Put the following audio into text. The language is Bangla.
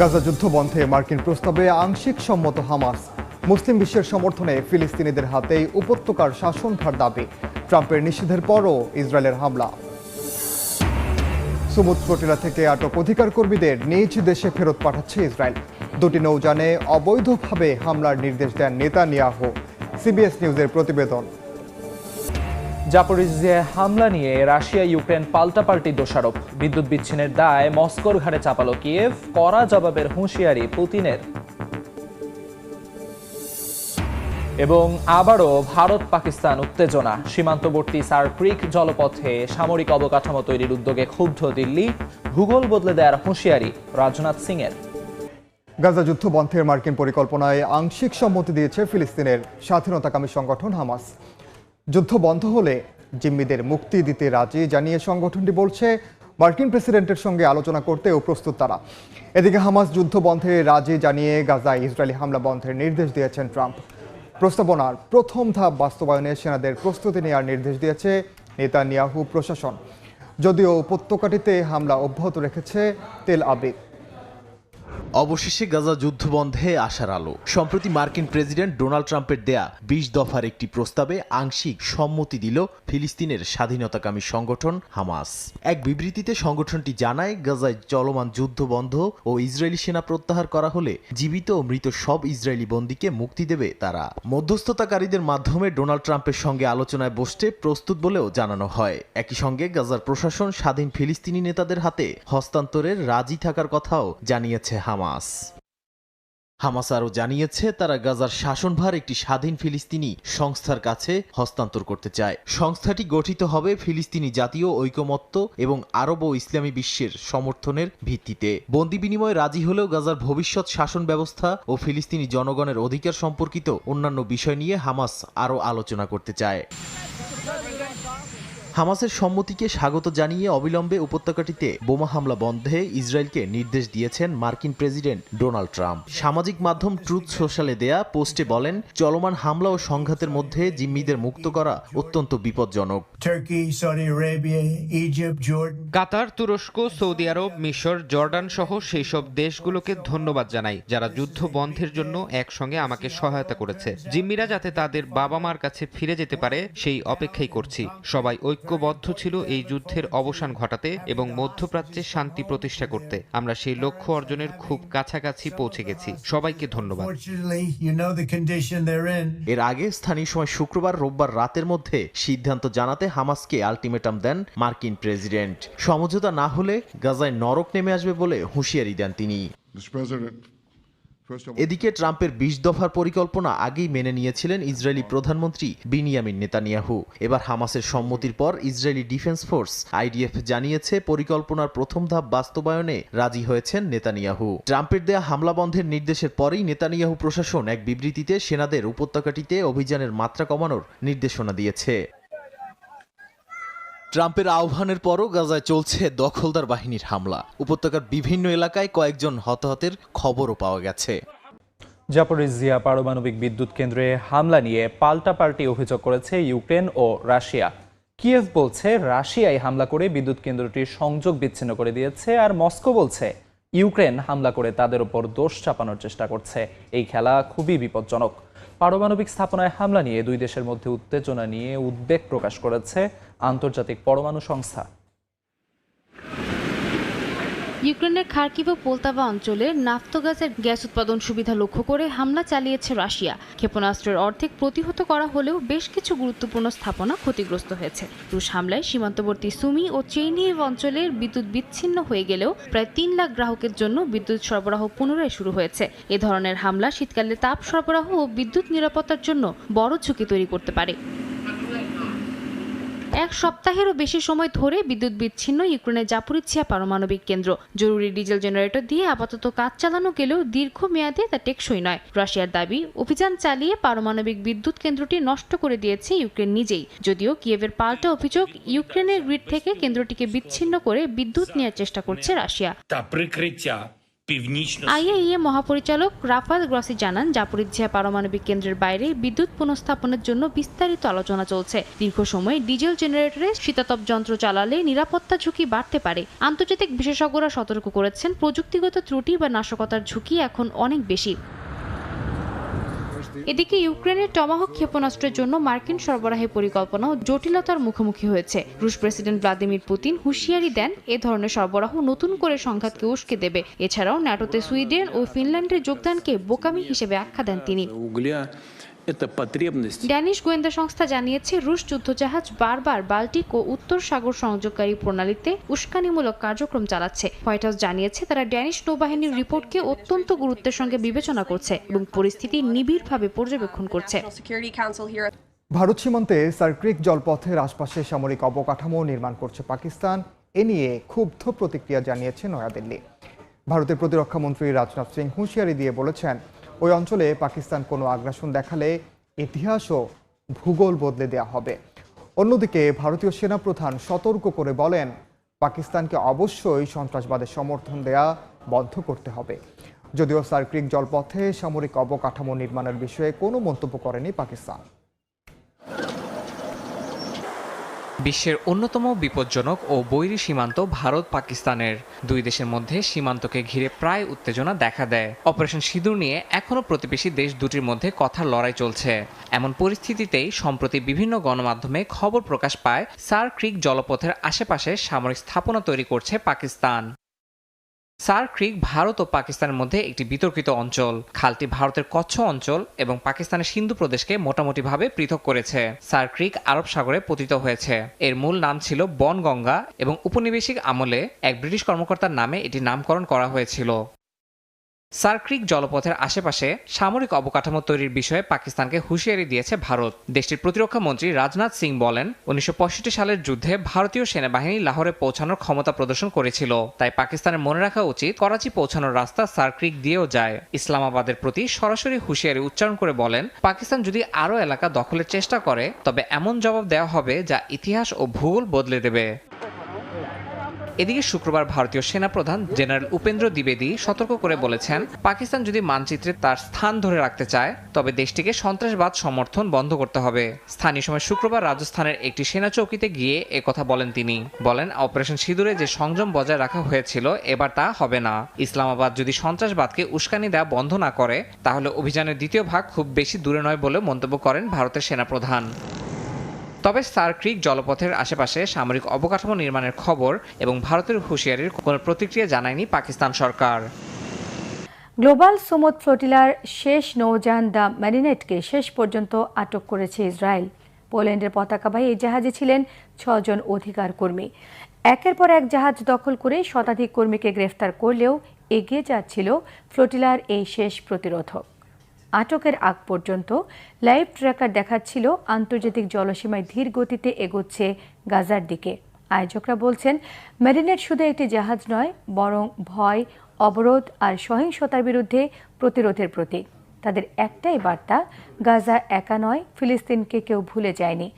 গাজা যুদ্ধ বন্ধে মার্কিন প্রস্তাবে আংশিক সম্মত হামাস। মুসলিম বিশ্বের সমর্থনে ফিলিস্তিনিদের হাতেই উপত্যকার শাসনভার দাবি। ট্রাম্পের নিষেধের পরও ইসরায়েলের হামলা। সুমুদ থেকে আটক অধিকার কর্মীদের নিজ দেশে ফেরত পাঠাচ্ছে ইসরায়েল। দুটি নৌযানে অবৈধভাবে হামলার নির্দেশ দেন নেতানিয়াহু। সিবিএস নিউজের প্রতিবেদন। জাপোরিজিয়ায় হামলা নিয়ে রাশিয়া, ইউক্রেন পাল্টাপাল্টি দোষারোপ। বিদ্যুৎ বিচ্ছিন্নের দায় মস্কোর ঘাড়ে চাপালো কিয়েভ, কড়া জবাবের হুঁশিয়ারি পুতিনের। এবং আবারও ভারত পাকিস্তান উত্তেজনা। সীমান্তবর্তী সার ক্রিক জলপথে সামরিক অবকাঠামো তৈরির উদ্যোগে ক্ষুব্ধ দিল্লি। ভূগোল বদলে দেওয়ার হুঁশিয়ারি রাজনাথ সিং এর গাজা যুদ্ধ বন্ধের মার্কিন পরিকল্পনায় আংশিক সম্মতি দিয়েছে ফিলিস্তিনের স্বাধীনতাকামী সংগঠন হামাস। যুদ্ধ বন্ধ হলে জিম্মিদের মুক্তি দিতে রাজি জানিয়ে সংগঠনটি বলছে। মার্কিন প্রেসিডেন্টের সঙ্গে আলোচনা করতেও প্রস্তুত তারা। এদিকে হামাস যুদ্ধ বন্ধে রাজি জানিয়ে গাজায় ইসরায়েলি হামলা বন্ধের নির্দেশ দিয়েছেন ট্রাম্প। প্রস্তাবনার প্রথম ধাপ বাস্তবায়নে সেনাদের প্রস্তুতি নেওয়ার নির্দেশ দিয়েছে নেতানিয়াহু প্রশাসন। যদিও উপত্যকাটিতে হামলা অব্যাহত রেখেছে তেল আবিব। অবশেষে গাজা যুদ্ধ বন্ধে আসার আলো। সম্প্রতি মার্কিন প্রেসিডেন্ট ডোনাল্ড ট্রাম্পের দেয়া বিশ দফার একটি প্রস্তাবে আংশিক সম্মতি দিল ফিলিস্তিনের স্বাধীনতাকামী সংগঠন হামাস। এক বিবৃতিতে সংগঠনটি জানায়, গাজায় চলমান যুদ্ধ বন্ধ ও ইসরায়েলি সেনা প্রত্যাহার করা হলে জীবিত ও মৃত সব ইসরায়েলি বন্দীকে মুক্তি দেবে তারা। মধ্যস্থতাকারীদের মাধ্যমে ডোনাল্ড ট্রাম্পের সঙ্গে আলোচনায় বসতে প্রস্তুত বলেও জানানো হয়। একই সঙ্গে গাজার প্রশাসন স্বাধীন ফিলিস্তিনি নেতাদের হাতে হস্তান্তরের রাজি থাকার কথাও জানিয়েছে হামাস। হামাস। হামাস আরও জানিয়েছে, তারা গাজার শাসনভার একটি স্বাধীন ফিলিস্তিনি সংস্থার কাছে হস্তান্তর করতে চায়। সংস্থাটি গঠিত হবে ফিলিস্তিনি জাতীয় ঐকমত্য এবং আরব ও ইসলামী বিশ্বের সমর্থনের ভিত্তিতে। বন্দি বিনিময়ে রাজি হলেও গাজার ভবিষ্যৎ শাসন ব্যবস্থা ও ফিলিস্তিনি জনগণের অধিকার সম্পর্কিত অন্যান্য বিষয় নিয়ে হামাস আরও আলোচনা করতে চায়। হামাসের সম্মতিকে স্বাগত জানিয়ে অবিলম্বে উপত্যকাটিতে বোমা হামলা বন্ধে ইসরায়েলকে নির্দেশ দিয়েছেন মার্কিন প্রেসিডেন্ট ডোনাল্ড ট্রাম্প। সামাজিক মাধ্যম ট্রুথ সোশ্যালে দেয়া পোস্টে বলেন চলমান হামলা ও সংঘাতের মধ্যে জিম্মিদের মুক্ত করা অত্যন্ত বিপজ্জনক. কাতার তুরস্ক সৌদি আরব মিশর জর্ডান সহ সেই সব দেশগুলোকে ধন্যবাদ জানাই যারা যুদ্ধ বন্ধের জন্য একসঙ্গে আমাকে সহায়তা করেছে। জিম্মিরা যাতে তাদের বাবা মার কাছে ফিরে যেতে পারে সেই অপেক্ষাই করছি। সবাই ঐক্যবদ্ধ ছিল এই যুদ্ধের অবসান ঘটাতে এবং মধ্যপ্রাচ্যে শান্তি প্রতিষ্ঠা করতে। আমরা সেই লক্ষ্য অর্জনের খুব কাছাকাছি পৌঁছে গেছি। সবাইকে ধন্যবাদ. এর আগে স্থানীয় সময় শুক্রবার রোববার রাতের মধ্যে সিদ্ধান্ত জানাতে হামাসকে আলটিমেটাম দেন মার্কিন প্রেসিডেন্ট। সমঝোতা না হলে গাজায় নরক নেমে আসবে বলে হুঁশিয়ারি দেন তিনি। এদিকে ট্রাম্পের বিশ দফার পরিকল্পনা আগেই মেনে নিয়েছিলেন ইসরায়েলি প্রধানমন্ত্রী বিনিয়ামিন নেতানিয়াহু। এবার হামাসের সম্মতির পর ইসরায়েলি ডিফেন্স ফোর্স, আইডিএফ জানিয়েছে পরিকল্পনার প্রথম ধাপ বাস্তবায়নে রাজি হয়েছেন নেতানিয়াহু। ট্রাম্পের দেয়া হামলা বন্ধের নির্দেশের পরেই নেতানিয়াহু প্রশাসন এক বিবৃতিতে সেনাদের উপত্যকাটিতে অভিযানের মাত্রা কমানোর নির্দেশনা দিয়েছে। ট্রাম্পের আহ্বানের পরও গাজায় চলছে দখলদার বাহিনীর হামলা। উপত্যকার বিভিন্ন এলাকায় কয়েকজন হতাহতের খবরও পাওয়া গেছে। জাপরিজিয়া পারমাণবিক বিদ্যুৎ কেন্দ্রে হামলা নিয়ে পাল্টা পাল্টি অভিযোগ করেছে ইউক্রেন ও রাশিয়া। কিয়েভ বলছে রাশিয়ায় হামলা করে বিদ্যুৎ কেন্দ্রটির সংযোগ বিচ্ছিন্ন করে দিয়েছে আর মস্কো বলছে ইউক্রেন হামলা করে তাদের উপর দোষ চাপানোর চেষ্টা করছে। এই খেলা খুবই বিপজ্জনক। পারমাণবিক স্থাপনায় হামলা নিয়ে দুই দেশের মধ্যে উত্তেজনা নিয়ে উদ্বেগ প্রকাশ করেছে আন্তর্জাতিক পরমাণু সংস্থা। ইউক্রেনের খার্কিভ ও পোলতাভা অঞ্চলের নাফতগাজের গ্যাস উৎপাদন সুবিধা লক্ষ্য করে হামলা চালিয়েছে রাশিয়া। ক্ষেপণাস্ত্রের অর্ধেক প্রতিহত করা হলেও বেশ কিছু গুরুত্বপূর্ণ স্থাপনা ক্ষতিগ্রস্ত হয়েছে। রুশ হামলায় সীমান্তবর্তী সুমি ও চেইনিয়েভ অঞ্চলের বিদ্যুৎ বিচ্ছিন্ন হয়ে গেলেও প্রায় তিন লাখ গ্রাহকের জন্য বিদ্যুৎ সরবরাহ পুনরায় শুরু হয়েছে। এ ধরনের হামলা শীতকালে তাপ সরবরাহ ও বিদ্যুৎ নিরাপত্তার জন্য বড় ঝুঁকি তৈরি করতে পারে। এক সপ্তাহেরও বেশি সময় ধরে বিদ্যুৎ বিচ্ছিন্ন ইউক্রেনের জাপুরিচ্ছিয়া পারমাণবিক কেন্দ্র। জরুরি ডিজেল জেনারেটর দিয়ে আপাতত কাজ চালানো গেলেও দীর্ঘমেয়াদে তা টেকসই নয়। রাশিয়ার দাবি, অভিযান চালিয়ে পারমাণবিক বিদ্যুৎ কেন্দ্রটি নষ্ট করে দিয়েছে ইউক্রেন নিজেই। যদিও কিয়েভের পাল্টা অভিযোগ, ইউক্রেনের গ্রিড থেকে কেন্দ্রটিকে বিচ্ছিন্ন করে বিদ্যুৎ নেওয়ার চেষ্টা করছে রাশিয়া। আইএইএ মহাপরিচালক রাফাল গ্রসি জানান জাপরিঝিয়া পারমাণবিক কেন্দ্রের বাইরে বিদ্যুৎ পুনঃস্থাপনের জন্য বিস্তারিত আলোচনা চলছে। দীর্ঘ সময় ডিজেল জেনারেটরে শীতাতপ যন্ত্র চালালে নিরাপত্তা ঝুঁকি বাড়তে পারে। আন্তর্জাতিক বিশেষজ্ঞরা সতর্ক করেছেন, প্রযুক্তিগত ত্রুটি বা নাশকতার ঝুঁকি এখন অনেক বেশি। এদিকে ইউক্রেনের টমাহক ক্ষেপণাস্ত্রের জন্য মার্কিন সরবরাহের পরিকল্পনাও জটিলতার মুখোমুখি হয়েছে। রুশ প্রেসিডেন্ট ভ্লাদিমির পুতিন হুঁশিয়ারি দেন এ ধরনের সরবরাহ নতুন করে সংঘাতকে উস্কে দেবে। এছাড়াও ন্যাটোতে সুইডেন ও ফিনল্যান্ডের যোগদানকে বোকামি হিসেবে আখ্যা দেন তিনি। ড্যানিশ গোয়েন্দা সংস্থা জানিয়েছে রুশ যুদ্ধজাহাজ বারবার বাল্টিক ও উত্তর সাগর সংযোগকারী প্রণালীতে উস্কানিমূলক কার্যক্রম চালাচ্ছে। হোয়াইট হাউস জানিয়েছে তারা ড্যানিশ নৌবাহিনীর রিপোর্টকে অত্যন্ত গুরুত্বের সঙ্গে বিবেচনা করছে এবং পরিস্থিতি নিবিড়ভাবে পর্যবেক্ষণ করছে। ভারত সীমান্তে সার্ক্রিক জলপথের আশপাশে সামরিক অবকাঠামো নির্মাণ করছে পাকিস্তান। এ নিয়ে ক্ষুব্ধ প্রতিক্রিয়া জানিয়েছে নয়াদিল্লি। ভারতের প্রতিরক্ষা মন্ত্রী রাজনাথ সিং হুঁশিয়ারি দিয়ে বলেছেন ওই অঞ্চলে পাকিস্তান কোনো আগ্রাসন দেখালে ইতিহাসও ভূগোল বদলে দেয়া হবে। অন্যদিকে ভারতীয় সেনাপ্রধান সতর্ক করে বলেন, পাকিস্তানকে অবশ্যই সন্ত্রাসবাদের সমর্থন দেয়া বন্ধ করতে হবে। যদিও সার্ক্রিক জলপথে সামরিক অবকাঠামো নির্মাণের বিষয়ে কোনো মন্তব্য করেনি পাকিস্তান। বিশ্বের অন্যতম বিপজ্জনক ও বৈরি সীমান্ত ভারত পাকিস্তানের। দুই দেশের মধ্যে সীমান্তকে ঘিরে প্রায় উত্তেজনা দেখা দেয়। অপারেশন সিঁদুর নিয়ে এখনও প্রতিবেশী দেশ দুটির মধ্যে কথার লড়াই চলছে। এমন পরিস্থিতিতেই সম্প্রতি বিভিন্ন গণমাধ্যমে খবর প্রকাশ পায় সার ক্রিক জলপথের আশেপাশে সামরিক স্থাপনা তৈরি করছে পাকিস্তান। সার ক্রিক ভারত ও পাকিস্তানের মধ্যে একটি বিতর্কিত অঞ্চল। খালটি ভারতের কচ্ছ অঞ্চল এবং পাকিস্তানের সিন্ধু প্রদেশকে মোটামুটিভাবে পৃথক করেছে। সার ক্রিক আরব সাগরে পতিত হয়েছে। এর মূল নাম ছিল বনগঙ্গা এবং উপনিবেশিক আমলে এক ব্রিটিশ কর্মকর্তার নামে এটি নামকরণ করা হয়েছিল। সার্ক্রিক জলপথের আশেপাশে সামরিক অবকাঠামো তৈরির বিষয়ে পাকিস্তানকে হুঁশিয়ারি দিয়েছে ভারত। দেশটির প্রতিরক্ষা মন্ত্রী রাজনাথ সিং বলেন, উনিশশো পঁয়ষট্টি সালের যুদ্ধে ভারতীয় সেনাবাহিনী লাহোরে পৌঁছানোর ক্ষমতা প্রদর্শন করেছিল। তাই পাকিস্তানের মনে রাখা উচিত, করাচি পৌঁছানোর রাস্তা সার্ক্রিক দিয়েও যায়। ইসলামাবাদের প্রতি সরাসরি হুঁশিয়ারি উচ্চারণ করে বলেন, পাকিস্তান যদি আরও এলাকা দখলের চেষ্টা করে, তবে এমন জবাব দেওয়া হবে যা ইতিহাস ও ভূগোল বদলে দেবে। এদিকে শুক্রবার ভারতীয় সেনাপ্রধান জেনারেল উপেন্দ্র দ্বিবেদী সতর্ক করে বলেছেন, পাকিস্তান যদি মানচিত্রে তার স্থান ধরে রাখতে চায়, তবে দেশটিকে সন্ত্রাসবাদ সমর্থন বন্ধ করতে হবে। স্থানীয় সময় শুক্রবার রাজস্থানের একটি সেনা চৌকিতে গিয়ে কথা বলেন তিনি। বলেন, অপারেশন সিঁদুরে যে সংযম বজায় রাখা হয়েছিল, এবার তা হবে না। ইসলামাবাদ যদি সন্ত্রাসবাদকে উস্কানি দেওয়া বন্ধ না করে, তাহলে অভিযানের দ্বিতীয় ভাগ খুব বেশি দূরে নয় বলে মন্তব্য করেন ভারতের সেনাপ্রধান। তবে সার ক্রিক জলপথের আশেপাশে সামরিক অবকাঠামো নির্মাণের খবর এবং ভারতের হুঁশিয়ারির কোনো প্রতিক্রিয়া জানায়নি পাকিস্তান সরকার। গ্লোবাল সুমুদ ফ্লোটিলার শেষ নৌযান দ্য ম্যারিনেটকে শেষ পর্যন্ত আটক করেছে ইসরায়েল। পোল্যান্ডের পতাকাবাহী এই জাহাজে ছিলেন ছজন অধিকার কর্মী। একের পর এক জাহাজ দখল করে শতাধিক কর্মীকে গ্রেফতার করলেও এগিয়ে যাচ্ছিল ফ্লোটিলার এই শেষ প্রতিরোধক। আটকের আগ পর্যন্ত লাইভ ট্র্যাকার দেখাচ্ছিল আন্তর্জাতিক জলসীমায় ধীর গতিতে এগোচ্ছে গাজার দিকে। আয়োজকরা বলছেন ম্যারিনেট শুধু একটি জাহাজ নয়, বরং ভয়, অবরোধ আর সহিংসতার বিরুদ্ধে প্রতিরোধের প্রতীক। তাদের একটাই বার্তা, গাজা একা নয়, ফিলিস্তিনকে কেউ ভুলে যায়নি।